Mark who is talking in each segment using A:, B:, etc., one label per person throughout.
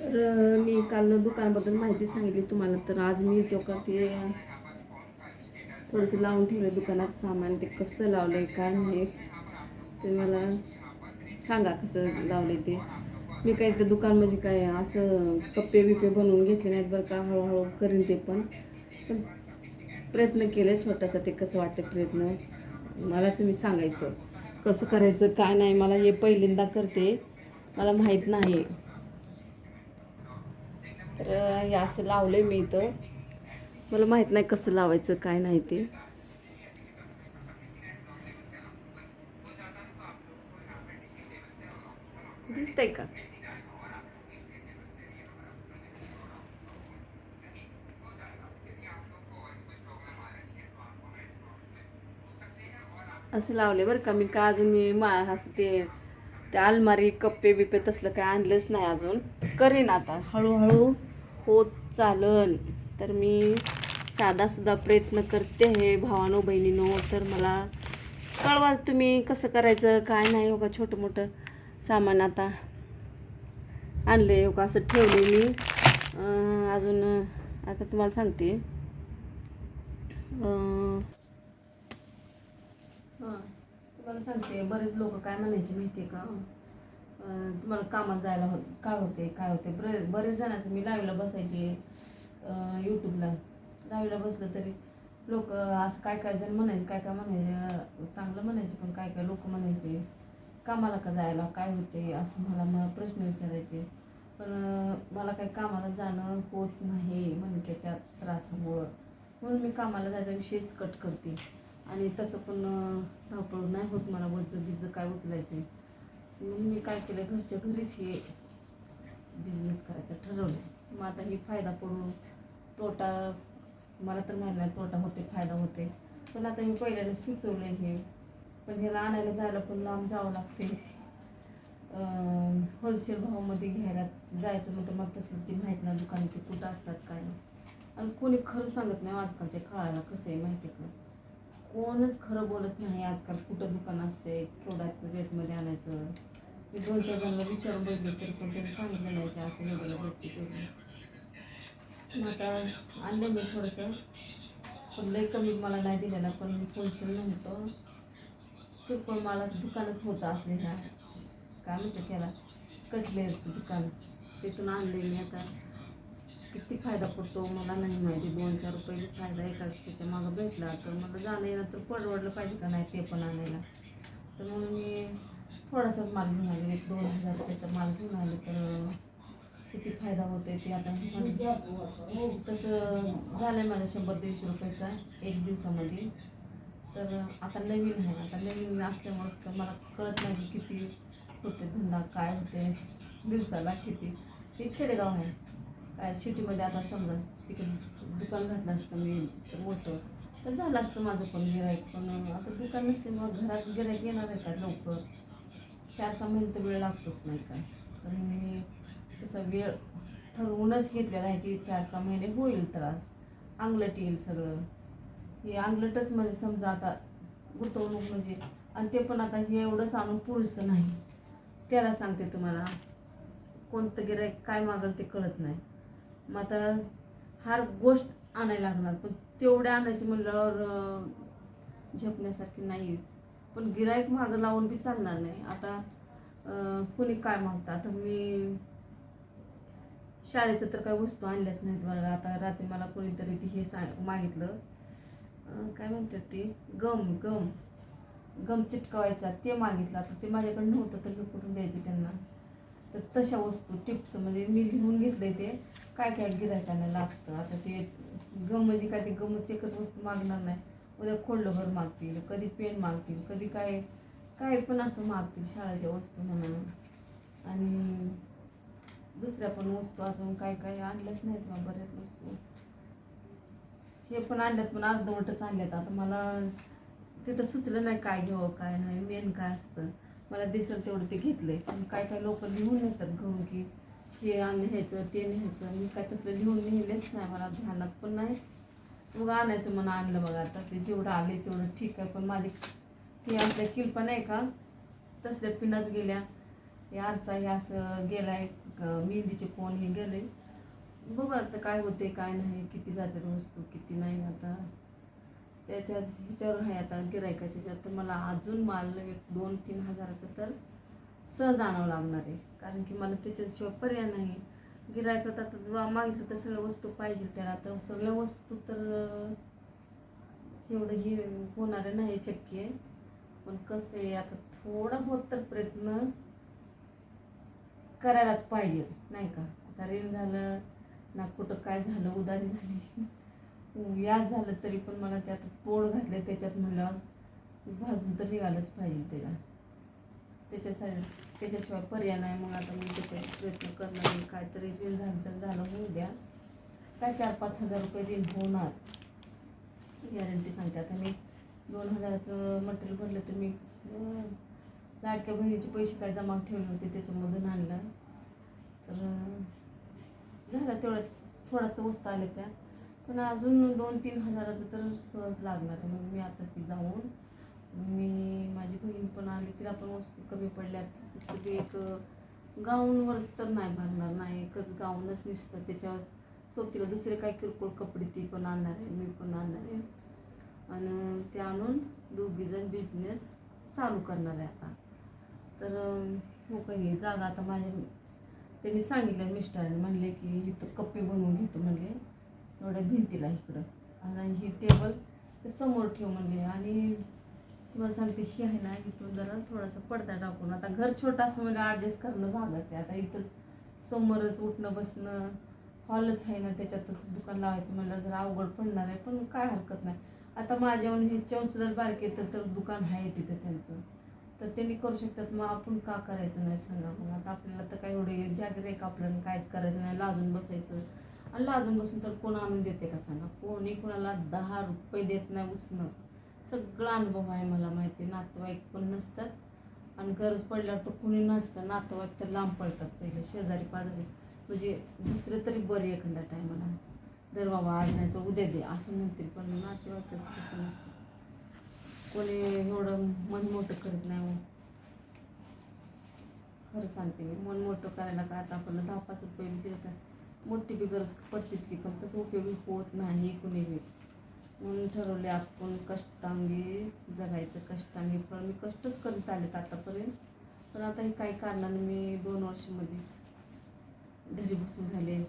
A: तर मी काल दुकानाबद्दल माहिती सांगितली. तुम्हाला तर आज मी तो ते थोडंसं लावून ठेवलं दुकानात सामान. ते कसं लावलं आहे काय नाही ते मला सांगा कसं लावलं ते. मी काही ते दुकान म्हणजे काय असं कप्पे बिप्पे बनवून घेतले नाहीत बरं का. हळूहळू करीन ते पण. पण प्रयत्न केले छोटासा. ते कसं वाटतं प्रयत्न? मला तुम्ही सांगायचं. कसं करायचं काय नाही. मला हे पहिल्यांदा करते. मला माहीत नाही. तर हे असं लावलं मी इथं. मला माहीत नाही कसं लावायचं काय नाही ते. दिसतंय का? असं लावले बरं का मी का अजून मी मा असं ते ते अलमारी कप्पे बिप्पे तसलं काय आणलंच नाही अजून. करीन आता. हळूहळू होत चालन. तर मी साधासुद्धा प्रयत्न करते आहे भावानो बहिणीनो. तर मला कळवाल तुम्ही कसं करायचं काय नाही हो का छोटं मोठं सामान आता आणले हो का असं ठेवले मी. अजून आता तुम्हाला सांगते. हां तुम्हाला सांगते बरेच लोक काय म्हणायचे माहिती आहे का? तुम्हाला कामात जायला होत काय होते काय होते? बरे बरेच जणांचं मी लावीला बसायचे यूट्यूबला लावीला बसलं तरी लोक असं काय काय जण म्हणायचे काय काय म्हणायचे चांगलं म्हणायचे पण काय काय लोक म्हणायचे कामाला का जायला काय होते असं मला मला प्रश्न विचारायचे. पण मला काही कामाला जाणं होत नाही मणक्याच्या त्रासामुळं. म्हणून मी कामाला जायचा विषयच कट करते. आणि तसं पण धावपळ नाही होत मला वजं बिजं काय उचलायचे. म्हणून मी काय केलं घरच्या घरीच हे बिझनेस करायचं ठरवलं मग आता ही फायदा पडून तोटा मला तर माहिती नाही तोटा होते फायदा होते पण आता मी पहिल्याने सुचवलं हे. पण ह्याला आणायला जायला पण लांब जावं लागते होलसेल भावामध्ये घ्यायला जायचं म्हणतं मग तसलं ती माहीत नाही दुकान ते कुठं असतात काय आणि कोणी खरं सांगत नाही हो आजकालच्या काळाला कसं आहे माहिती आहे का? कोणच खरं बोलत नाही आजकाल कुठं दुकान असते केवढ्याच रेटमध्ये आणायचं. मी दोन चार जणांना विचारून बघितले तर पण त्यांनी सांगितलं नाही की असं एवढं भेटते तेवढं मग आता आणलं मी थोडंसं. पण लई कमी मला नाही दिलेला पण मी होलसेल नव्हतं किरकोळ मला दुकानच होतं असले ह्या काय म्हणते त्याला? कटलेरचं दुकान. तिथून आणले मी आता. किती फायदा पडतो मला नाही माहिती. दोन चार रुपये फायदा एका त्याच्या मागं भेटला तर मला जाणं येणं तर परवडलं पाहिजे का नाही ते पण आणायला. तर म्हणून मी थोडासाच माल घेऊन आले एक दोन हजार रुपयाचा माल घेऊन आले तर किती फायदा होते ते आता तसं झालं आहे माझा शंभर दीडशे रुपयाचा एक दिवसामध्ये. तर आता नवीन आहे. आता नवीन असल्यामुळं तर मला कळत नाही की किती होते धंदा काय होते दिवसाला किती. हे खेडेगाव आहे. काय सिटीमध्ये आता समजा तिकडे दुकान घातलं असतं मी तर मोठं. तर झालं असतं माझं पण गिराईक पण आता दुकान नसल्यामुळं घरात गिराईक येणार आहे का लवकर? चार सहा महिने तर वेळ लागतोच नाही काय तर मी तसा वेळ ठरवूनच घेतलेला आहे की चार सहा महिने होईल त्रास अंगलट येईल सगळं. हे अंगलटच म्हणजे समजा आता गुंतवणूक म्हणजे आणि ते पण आता हे एवढंच आणून पुरेसं नाही. त्याला सांगते तुम्हाला. कोणतं गिराईक काय मागल ते कळत नाही. मग आता हार गोष्ट आणायला लागणार पण तेवढ्या आणायची म्हणल्यावर झेपण्यासारखी नाहीच. पण गिराईक मागं लावून बी चालणार नाही. आता कुणी काय मागतं आता मी शाळेचं तर काही वस्तू आणल्याच नाहीत बघा. आता रात्री मला कोणीतरी ती हे सांग मागितलं. काय म्हणतात ते? गम गम. गम चिटकवायचा. ते मागितलं. आता ते माझ्याकडे नव्हतं तर मी कुठून द्यायचं त्यांना? तर तशा वस्तू टिप्स म्हणजे मी लिहून घेतले ते. काय काय गिरायकांना लागतं? आता ते गम म्हणजे काय? ते गमच एकच वस्तू मागणार नाही. उद्या खोडलंभर मागतील कधी पेन मागतील कधी काय काय पण असं मागतील शाळेच्या वस्तू म्हणून. आणि दुसऱ्या पण वस्तू अजून काय काय आणल्याच नाहीत मग बऱ्याच वस्तू. हे पण आणल्यात पण अर्धवटच आणल्यात. आता मला तिथं सुचलं नाही काय घ्यावं काय नाही. मेन काय असतं? मला दिसेल तेवढं ते घेतलंय. पण काय काय लोक लिहून येतात घरून की हे आण न्यायचं ते न्यायचं. मी काय तसलं लिहून लिहिलेच नाही मला ध्यानात पण नाही. मग आणायचं म्हणून आणलं बघा आता. ते जेवढं आले तेवढं ठीक आहे. पण माझी ही आपल्या किल्पा नाही का? तसल्या पिनाच गेल्या. यारचा हे असं गेला आहे मेहंदीचे कोण हे गेले. बघू आता काय होते काय नाही. किती जातात वस्तू किती नाही आता. त्याच्यात ह्याच्यावर आहे आता गिरायकाच्या ह्याच्यात तर मला अजून माल एक दोन तीन हजाराचं तर सहज आणावं लागणार आहे. कारण की मला त्याच्याशिवाय पर्याय नाही. गिरायक आता जेव्हा मागितलं तर सगळ्या वस्तू पाहिजे त्याला तर सगळ्या वस्तू तर एवढं हे होणार नाही शक्य. पण कसं आहे आता थोडा बहुत तर प्रयत्न करायलाच पाहिजे नाही का? आता रेन झालं ना कुठं काय झालं उदारी झाली. याच झालं तरी पण मला ते आता तोड घातलं त्याच्यात म्हणल्यावर भाजून तर निघालंच पाहिजे त्याला. त्याच्यासाठी त्याच्याशिवाय पर्याय नाही. मग आता मी त्याचा प्रयत्न करणार आहे. काहीतरी रील झालं तर झालं. होऊ द्या. काय चार पाच हजार रुपये रील होणार. गॅरंटी सांगते. आता मी दोन हजाराचं मटेरियल भरलं तर मी लाडक्या बहिणीचे पैसे काय जमा ठेवले होते त्याच्यामधून आणलं. तर झालं तेवढं. थोडाचं वस्तू आले त्या. पण अजून दोन तीन हजाराचं तर सहज लागणार आहे. मग मी आता ती जाऊन मी माझी बहीण पण आली तिला पण वस्तू कमी पडल्या तिचं बी एक गाऊनवर तर नाही भरणार नाही एकच गाऊनच निसतं. त्याच्यावर सोबतीला दुसरे काही किरकोळ कपडे ती पण आणणार आहे मी पण आणणार आहे. आणि ते आणून दोघीजण बिझनेस चालू करणार आहे आता. तर हो काही जागा आता माझ्या त्यांनी सांगितलं मिस्टरांनी म्हणले की इथं कप्पे बनवून घेतो म्हणले. एवढ्या भिंतीला इकडं. आणि ही टेबल समोर ठेव म्हणले. आणि तुम्हाला सांगते ही आहे ना इथून जरा थोडासा पडदा टाकून. आता घर छोटा असं म्हणजे ॲडजस्ट करणं भागच आहे. आता इथंच समोरच उठणं बसणं हॉलच आहे ना त्याच्यातच दुकान लावायचं म्हणलं जरा अवघड पडणार आहे पण काय हरकत नाही. आता माझ्या म्हणजे ह्याच्याहून सुद्धा बारके तर तर दुकान आहे तिथं त्यांचं. तर त्यांनी करू शकतात मग आपण का करायचं नाही सांगा मग. आता आपल्याला तर काय एवढे जागरे का आपल्याला कायच करायचं नाही लाजून बसायचं. आणि लाजून बसून तर कोण आणून देते का सांगा? कोणी कोणाला दहा रुपये देत नाही उसणं सगळा अनुभव आहे मला माहिती आहे. नातेवाईक पण नसतात. आणि गरज पडल्यावर तर कुणी नसतं. नातेवाईक तर लांब पडतात पहिले. शेजारी पाजारी. म्हणजे दुसरे तरी बरे एखाद्या टायमाला दर बाबा आज नाही तर उद्या दे. असं म्हणतील. पण नातेवाईकच तसं नसतं. कोणी एवढं मन मोठं करत नाही हो. खरं सांगते मी. मन मोठं करायला काय आता आपण दहा पाच रुपये देतात मोठी बी गरज पडतेच की. पण तसं उपयोगी होत नाही कुणी बी. म्हणून ठरवले आपण कष्टांगी जगायचं कष्टांगी. पण मी कष्टच करत आलेत आतापर्यंत. पण आता हे काही कारणाने मी दोन वर्षामध्येच घरी बसून राहिले.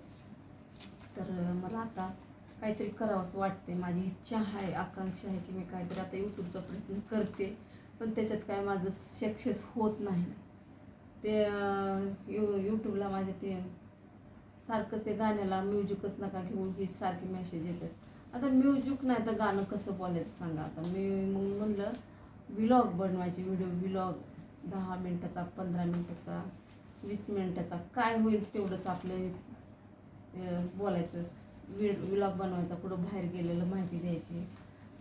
A: तर मला आता काहीतरी करावं असं वाटते माझी इच्छा आहे आकांक्षा आहे की मी काहीतरी आता यूट्यूबचा प्रयत्न करते. पण त्याच्यात काय माझं सक्सेस होत नाही. ते यू यूट्यूबला माझे ते सारखंच ते गाण्याला म्युझिकच नका घेऊ ही सारखी मेसेज येतात. आता म्युझिक नाही तर गाणं कसं बोलायचं सांगा. आता मी मग म्हणलं विलॉग बनवायचे व्हिडिओ विलॉग दहा मिनटाचा पंधरा मिनटाचा वीस मिनटाचा काय होईल तेवढंच आपलं बोलायचं. वि विलॉग बनवायचा कुठं बाहेर गेलेलं माहिती द्यायची.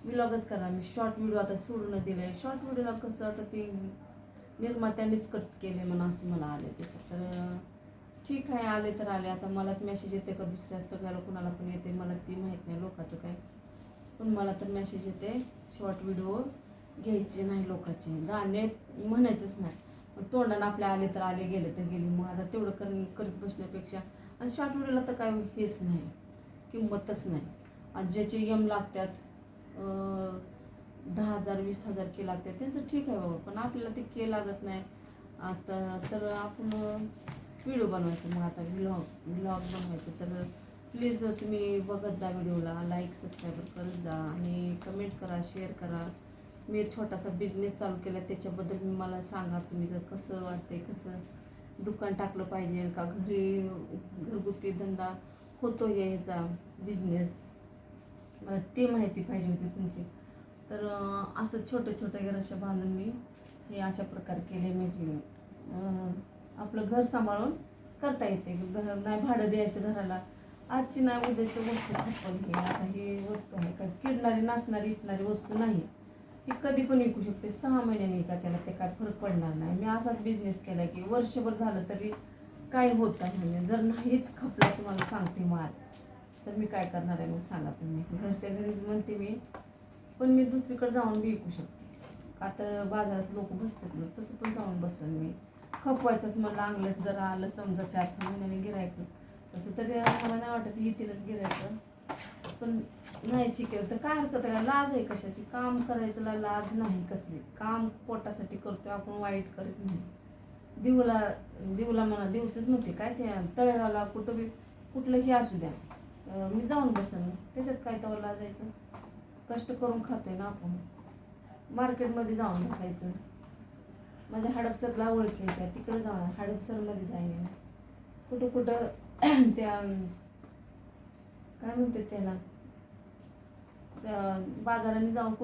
A: विलॉगच करणार. मी शॉर्ट व्हिडिओ आता सोडून दिलं आहे शॉर्ट व्हिडिओला कसं आता ते निर्मात्यांनीच कट केले म्हणा असं मला आले त्याच्यात. तर ठीक आहे आले तर आले. आता मलाच मेसेज येते का दुसऱ्या? सगळ्याला कुणाला पण येते. मला ती माहीत नाही लोकांचं काय. पण मला तर मेसेज येते. शॉर्ट व्हिडिओ घ्यायचे नाही लोकांचे. गाणे म्हणायचंच नाही. मग तोंडानं आपल्या आले तर आले गेले तर गेले. मग आता तेवढं कर करत बसण्यापेक्षा. आणि शॉर्ट व्हिडिओला तर काय हेच नाही. किंमतच नाही. आणि ज्याचे यम लागतात दहा हजार वीस हजार के लागतात. त्यांचं ठीक आहे बाबा. पण आपल्याला ते के लागत नाही. आता तर आपण व्हिडिओ बनवायचं मग आता व्लॉग व्लॉग बनवायचं. तर प्लीज तुम्ही बघत जा व्हिडिओला लाईक सबस्क्राईब करत जा आणि कमेंट करा शेअर करा. मी छोटासा बिझनेस चालू केला त्याच्याबद्दल मी मला सांगा तुम्ही जर कसं वाटते कसं दुकान टाकलं पाहिजे का घरी घरगुती धंदा होतो याचा बिझनेस मला ती माहिती पाहिजे होती तुमची. तर असं छोटं छोटं गरशा बांधून मी हे अशा प्रकारे केले म्हणजे आपलं घर सांभाळून करता येते. घर नाही भाडं द्यायचं घराला. आजची नाही उद्याची वस्तू खपल हे आता ही वस्तू आहे. का किडणारी नाचणारी इटणारी वस्तू नाही ती कधी पण विकू शकते. सहा महिन्याने का त्याला ते काय फरक पडणार नाही. मी असाच बिझनेस केला की वर्षभर झालं तरी काय होत नाही. म्हणजे जर नाहीच खपला तुम्हाला सांगते माल तर मी काय करणार आहे मग सांगा तुम्ही. घरच्या घरीच म्हणते मी पण मी दुसरीकडे जाऊन बी विकू शकते. आता बाजारात लोक बसतात ना तसं पण जाऊन बसेल मी. खपवायचंच मला अंगलट जर आलं समजा चार सहा महिन्याने गिरायचं तसं तरी मला नाही वाटत येतीलच गिरायचं पण नाही शिकेल तर काय हरकत आहे? लाज आहे कशाची? काम करायचं लाज नाही कसलीच. काम पोटासाठी करतो आपण वाईट करत नाही. देऊला देऊला म्हणा देऊचंच म्हणते काय ते तळेगावला कुठं बी कुठलंही असू द्या. मी जाऊन बसन. त्याच्यात काय तेव्हा लाजायचं? कष्ट करून खातोय ना आपण. मार्केटमध्ये जाऊन बसायचं. माझ्या हडपसरला ओळखी आहे त्या तिकडे जाऊन हडपसरमध्ये जाईन कुठं कुठं त्या काय म्हणते त्याला? बाजाराने जाऊन